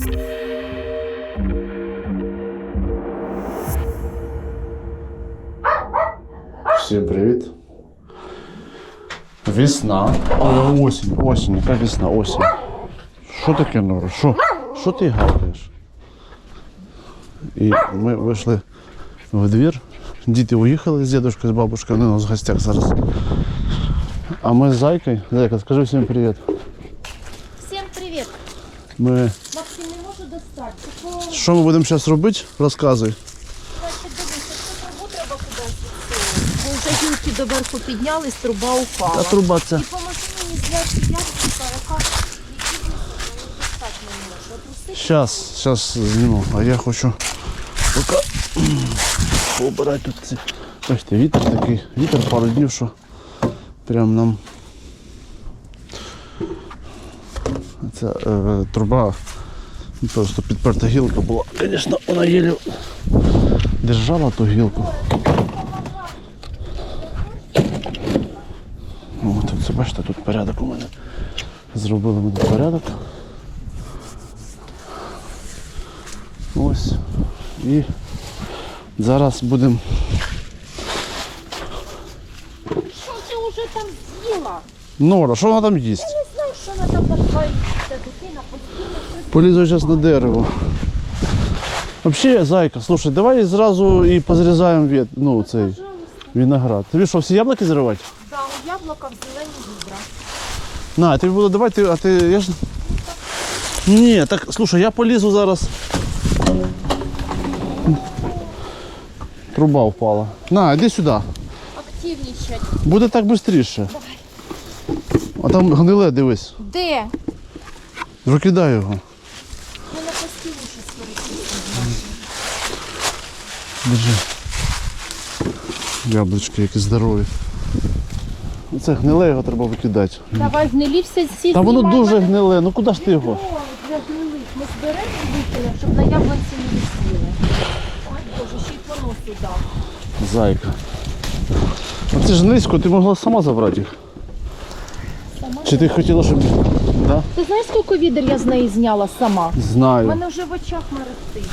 Всім привіт. Весна. О, осінь, осінь, яка весна, осінь. Що таке, Нора? Що? Що ти гавкаєш? І ми вийшли в двір. Діти уїхали з дідушкою, з бабушкою, вони у нас в гостях зараз. А ми з Зайкою. Зайка, скажи всім привіт. Всем привет! Ми... Можу достати. Такого Що ми будемо зараз робити? Розказуй. краще дивися, що трубу треба кудись відсунути. Бо вже гілки доверху піднялись, труба упала. Та труба це. І поможи мені зняти яблука, яка які достати не може. Опусти. Зараз, зараз зніму. А я хочу поки побирати тут ці. Бачите, вітер такий, вітер пару днів, що прям нам. Ця е, труба просто підперта гілка була. Звісно, вона єлі держала ту гілку. О, тут це бачите, тут порядок у мене. Зробили тут порядок. Ось. І зараз будемо. Що ти вже там з'їла? Нора, що вона там їсть? Не знаю, що вона там бачить. Ця дитина постійно щось Полізу зараз на дерево. Взагалі, зайка, слушай, давай зразу і позрізаємо від, ну, цей виноград. Тобі що, всі яблуки зривати? Да, у яблука в зелені відра. На, тобі буду давати, а ти. Я ж. Ні, так слушай, я полізу зараз. Труба впала. На, іди сюди. Активнічать. Буде так швидше. А там гниле, дивись. Де? Викидай його. Ми на постійно щось перекисимо. Держи. Яблучки які здорові. Це гниле його треба викидати. Давай гнилі все всі Та воно дуже гниле, ну куди ж ти його? Для гнилих. Ми зберемо і викинемо, щоб на яблунці не висіли. Ой, Боже, ще й по носу дав. Зайка. А це ж низько, ти могла сама забрати їх. Сама Чи ти хотіла, щоб. Да? Ти знаєш, скільки відер я з неї зняла сама? Знаю. У мене вже в очах мерехтить.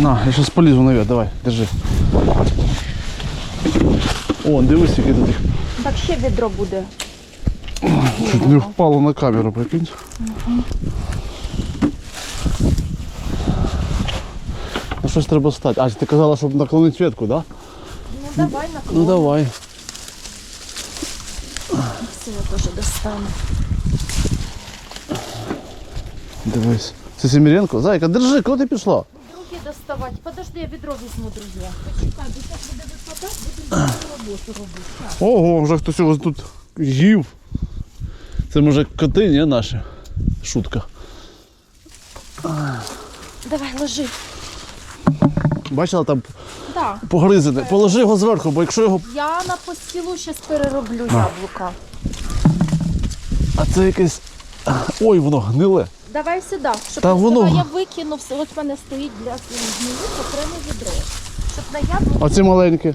На, я зараз полізу наверх, давай, держи. О, дивись, який тут їх. Так ще відро буде. Чуть не впало на камеру, прикинь. Ну щось треба стати. А, ти казала, щоб наклонити ветку, так? Да? Ну давай на Ну давай. Все, я теж достану. Дивись. Це Семіренко? Зайка, держи, куди ти пішла? Другі доставати. Подожди, я відро візьму, друзі. Почекай, бо зараз буде випадати, будемо роботу робити. Так. Ого, вже хтось його тут їв. Це може коти, ні, наші? Шутка. Давай, ложи. Бачила там Так. погризене. Положи його зверху, бо якщо його. Я на постілу зараз перероблю яблука. А це якесь. Ой, воно гниле. Давай сюди, щоб Та не воно- я викину все. Ось в мене стоїть для гнилих окреме відро. Щоб на яблуку, А ці маленькі.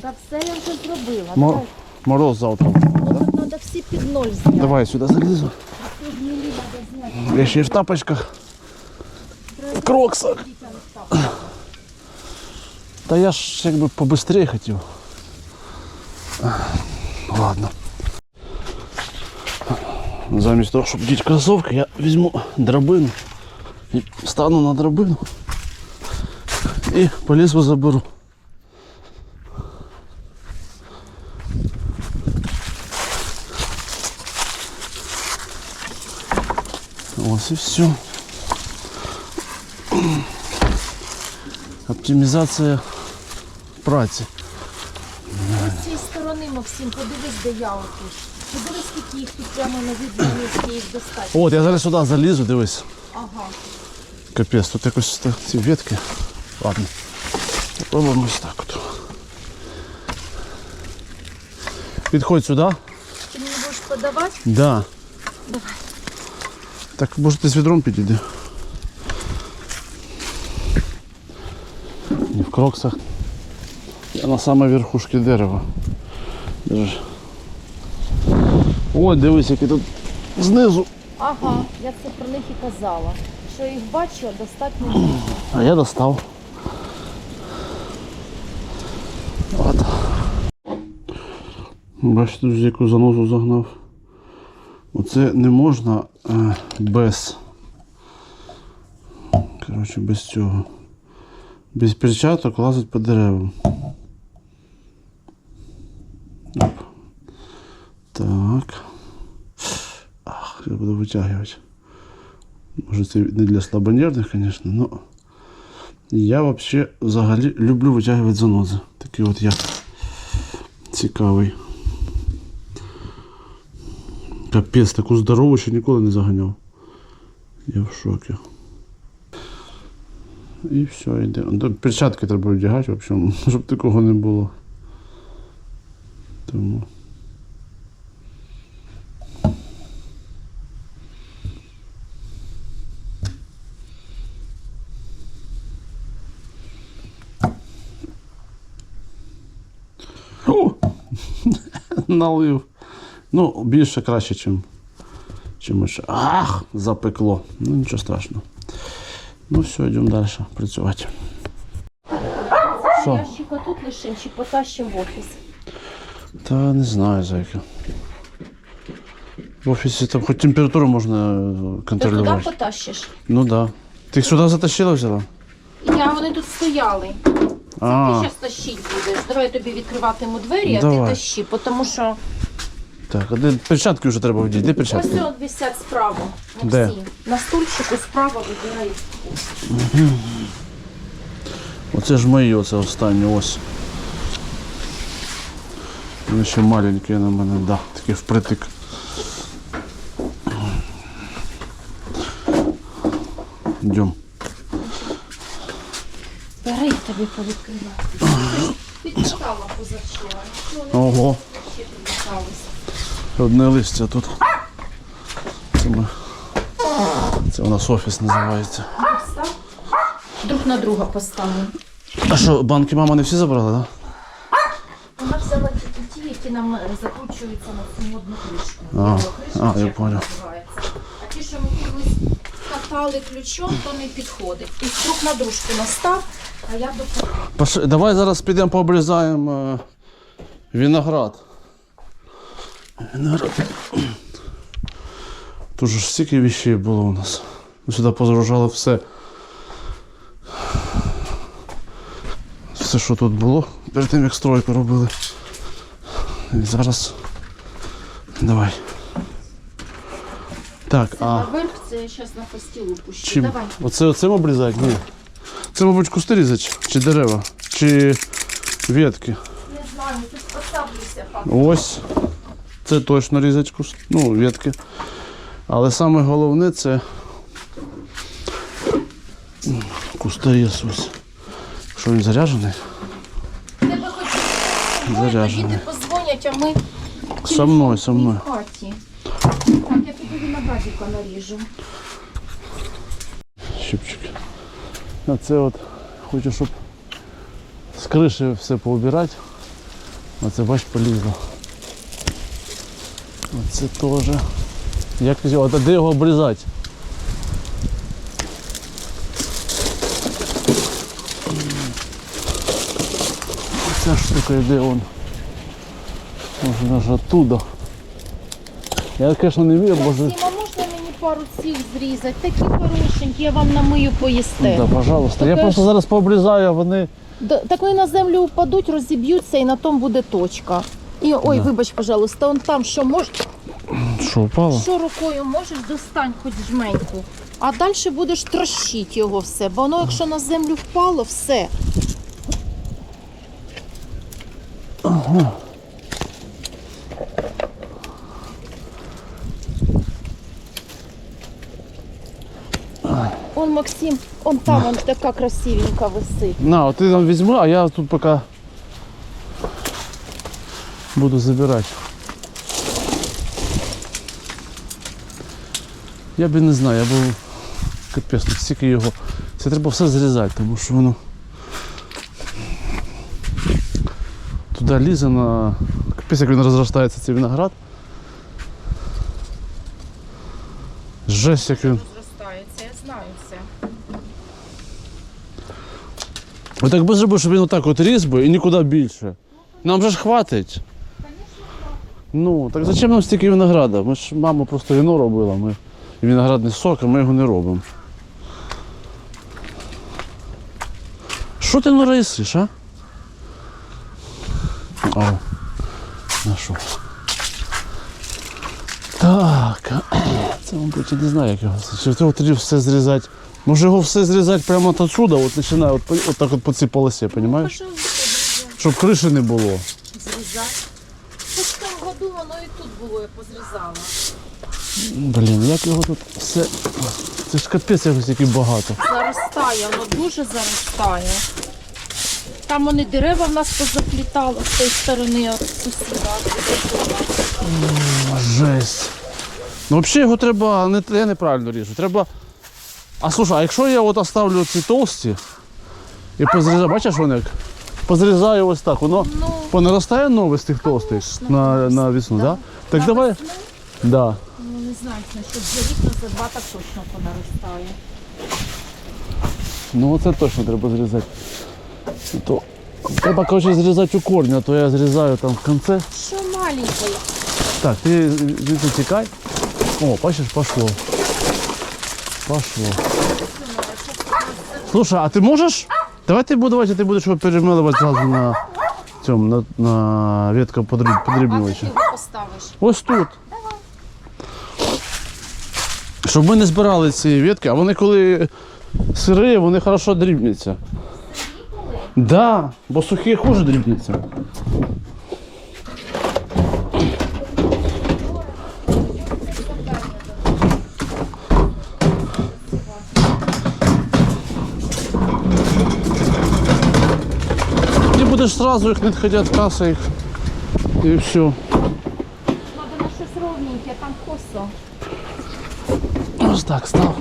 та все я вже зробила. Мо- Давай. Мороз завтра. Ну тут треба всі під ноль зняти. Давай сюди залізу. Я ще й в тапочках. В кроксах. Та я ж якби побистрее хотів. Ладно. Замість того, щоб діти кросовки, я візьму драбину і стану на драбину і полізу заберу. Ось і все. Оптимізація праці. З цієї сторони, Максим, подивись, де я отут. Подивись, скільки їх тут прямо на відміні їх достати. От, я зараз сюди залізу, дивись. Ага. Капець, тут якось та- ці ветки. Ладно. Попробуємо ось так от. Підходь сюди. Ти мені будеш подавати? Да. Давай. Так, може ти з відром підійди. Не в кроксах. Я на самой верхушці дерева. Держи. Ой, дивись, який тут знизу Ага, я це про них і казала. Що їх бачу, а достатньо не можу. А я достав. От. Бачите, друзі, яку занозу загнав. Оце не можна е, без. Коротше, без цього. Без перчаток лазить по деревам. Так. Ах, я буду витягувати. Може це не для слабонервних, звісно, но я вообще взагалі люблю витягувати занози. Такий от я цікавий. Капець, таку здорову ще ніколи не заганяв. Я в шокі. І все, йде. Перчатки треба вдягати, в общем, щоб такого не було. Тому. О! Налив. Ну, більше краще, чим, чим ще. Ах, запекло. Ну нічого страшного. Ну все, йдемо далі працювати. Що? Ящика тут лишим чи потащим в офіс. Та не знаю, зайка. В офісі там хоч температуру можна е, Ти туди контролювати. потащиш? Ну да. Ти їх сюди затащила взяла? Я, вони тут стояли. Ти А, зараз тащити будеш. Давай я тобі відкриватиму двері, а ти Давай. тащи, тому що так, а де перчатки вже треба вдіти. Де ось перчатки? от висять справа. Де? Максим. На стульчику справа вибирай. Оце ж мої, оце останні ось. Вони ще маленькі на мене, да, такі впритик. Йдем. Тобі повідкриваю. Підчитала позавчора. Ого, ще одне листя тут. Це, ми... Це у нас офіс називається. Друг на друга поставили. А що, банки мама не всі забрала, так? Да? Вона взяла тільки ті, які нам е, закручуються на цю модну кришку. А, а, я понял. вона називається. А ті, що ми колись катали ключом, то не підходить. Ти друг на дружку настав, а я допомогу. Паш... Давай зараз підемо пообрізаємо е, виноград. Виноград. Тут ж стільки вещей було у нас. Ми сюди позагружали все. Все, що тут було, перед тим як стройку робили. І зараз. Давай. Так, а Наверх це я зараз на постілу пущу. чим? Давай. Оце оцим обрізати? Ні. Це, мабуть, кусти різати? Чи дерева? Чи ветки? Не знаю, тут поставлюся. Ось. Це точно різать куст, ну, ветки. Але саме головне це м, кустарез ось. Що він заряджений? Тебе хоч Заряджений. діти позвонять, а ми Со мною, со мною. в хаті. Виноградика наріжу. Щипчик. А це от хочу, щоб з криші все поубирати. Оце бач полізло. Оце теж. Як а де його обрізати? Ця штука йде он. Може навіть оттуда. Я, звісно, не вмію, бо ж- Максима, можна мені пару цих зрізати? Такі хорошенькі, я вам намию поїсте. Да, пожалуйста. Я Таке просто ж- зараз пообрізаю, а вони. Так вони на землю впадуть, розіб'ються і на тому буде точка. І ой, вибач, пожалуйста, он там що можеш, Що, впало? що рукою можеш, достань хоч жменьку. А далі будеш трощити його все, бо воно, якщо на землю впало, все. Максим, он там, он така красивенька висить. На, от ти там візьми, а я тут поки буду забирати. Я б не знаю, я був капець, стільки його. Це треба все зрізати, тому що воно туди лізе на. Капець, як він розростається цей виноград. Жесть, як він. Розростається, я знаю це. Ви так би зробив, щоб він отак от ріс би і нікуди більше. Нам же ж хватить. Ну, так зачем нам стільки винограда? Ми ж мама просто віно робила, ми і виноградний сок, а ми його не робимо. Що ти не рисиш, а? О, знайшов. Так. Це, мабуть, я не знаю, як його. Чи тоді все зрізати. Може його все зрізати прямо от отсюда, от починає от, от так от по цій полосі, розумієш? Щоб криші не було. Зрізати. Хоч в тому году воно і тут було, я позрізала. Блін, як його тут все. Це ж капець якось який багато. Заростає, воно дуже заростає. Там вони дерева в нас позаплітало з тієї сторони от сусіда. Жесть. Ну взагалі його треба, не, я неправильно ріжу. Треба. А слушай, а якщо я от оставлю ці толсті і позрізаю, бачиш вони як? Позрізаю ось так, воно Ну, понаростає нове з тих толстих на, на весну. Да? Так На давай. весну? Да. ну не знаю, що за рік на за два так точно понаростає. Ну оце точно треба зрізати. То, треба, коротше, зрізати у корні, а то я зрізаю там в кінці. Що маленькое? Так, ти звідси тікай. О, бачиш, пошло. Пошло. Слушай, а ти можеш? Давай ти будувати, ти будеш його перемилувати зразу на цьому, на, на ветку А подрібнювача. поставиш? Ось тут. Щоб ми не збирали ці ветки, а вони коли сири, вони хорошо дрібняться. Да, бо сухі хуже дрібняться. Ти будеш сразу їх не відходя від каси їх. І все. Треба на щось ровненьке, там косо. Ось так став.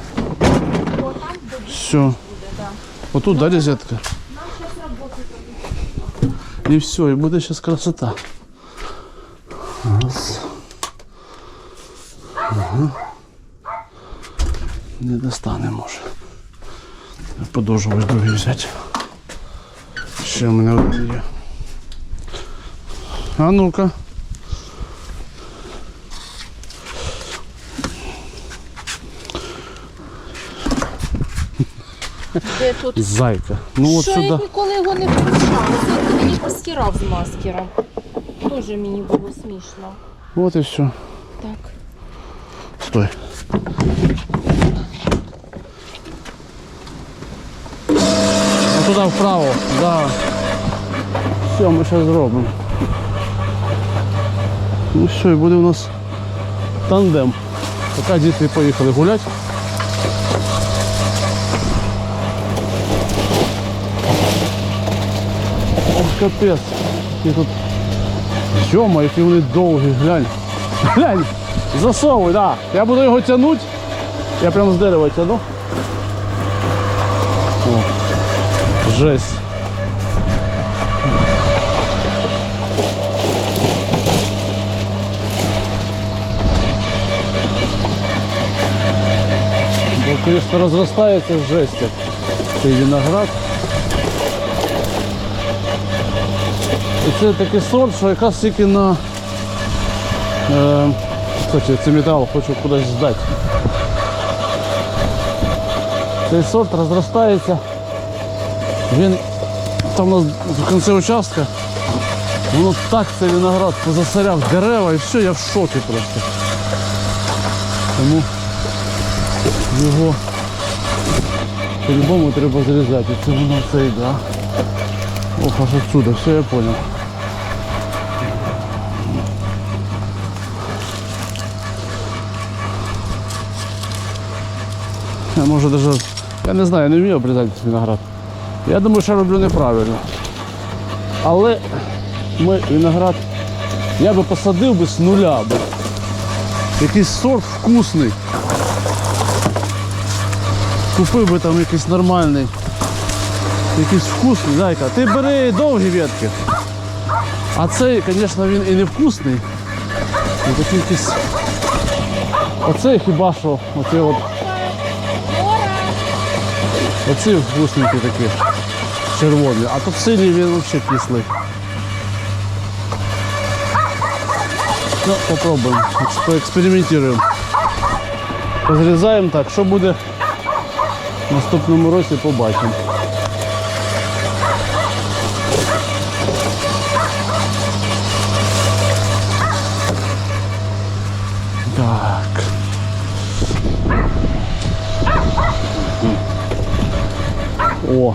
Бо там де Все. буде, да. Отут, да, розетка? Нам зараз роботи І все, і буде зараз красота. Раз. Ага. Не достане може. Подовжувач другий взяти. Ще в мене один є. А ну-ка. Де тут? Зайка. Ну от що я сюди. ніколи його не включала. Звідки мені постирав з маскером. Тоже мені було смішно. От і все. Так. Стой. А туди вправо, да. Все, ми зараз зробимо. Ну все, і буде у нас тандем. Поки діти поїхали гуляти. Ох, капець. Які тут. Йома, які вони довгі, глянь. Глянь, засовуй, да. Я буду його тягнути. Я прям з дерева тягну. О, жесть. Звісно, розростається жесть. як Цей виноград. І це такий сорт, що якраз тільки на Е, Кстати, це метал хочу кудись здати. Цей сорт розростається. Він там у нас в кінці участка. Воно так цей виноград позасоряв дерева і все, я в шокі просто. Тому його по-любому треба зрізати. Це воно це йде. Ох, аж отсюда, все я понял. Я може даже, я не знаю, я не вмію обрізати виноград. Я думаю, що роблю неправильно. Але ми виноград я би посадив би з нуля би. Якийсь сорт вкусний. Купив би там якийсь нормальний. Якийсь вкусний, зайка. Ти бери довгі ветки. А цей, звісно, він і не вкусний. Він такий якийсь Оце хіба що, оце от, оці вкусненькі такі, червоні, а тут синій він взагалі кислий. Ну, попробуємо, екс- поекспериментуємо. Позрізаємо так, що буде наступному році, побачимо. Так. О,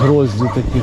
грозді такі.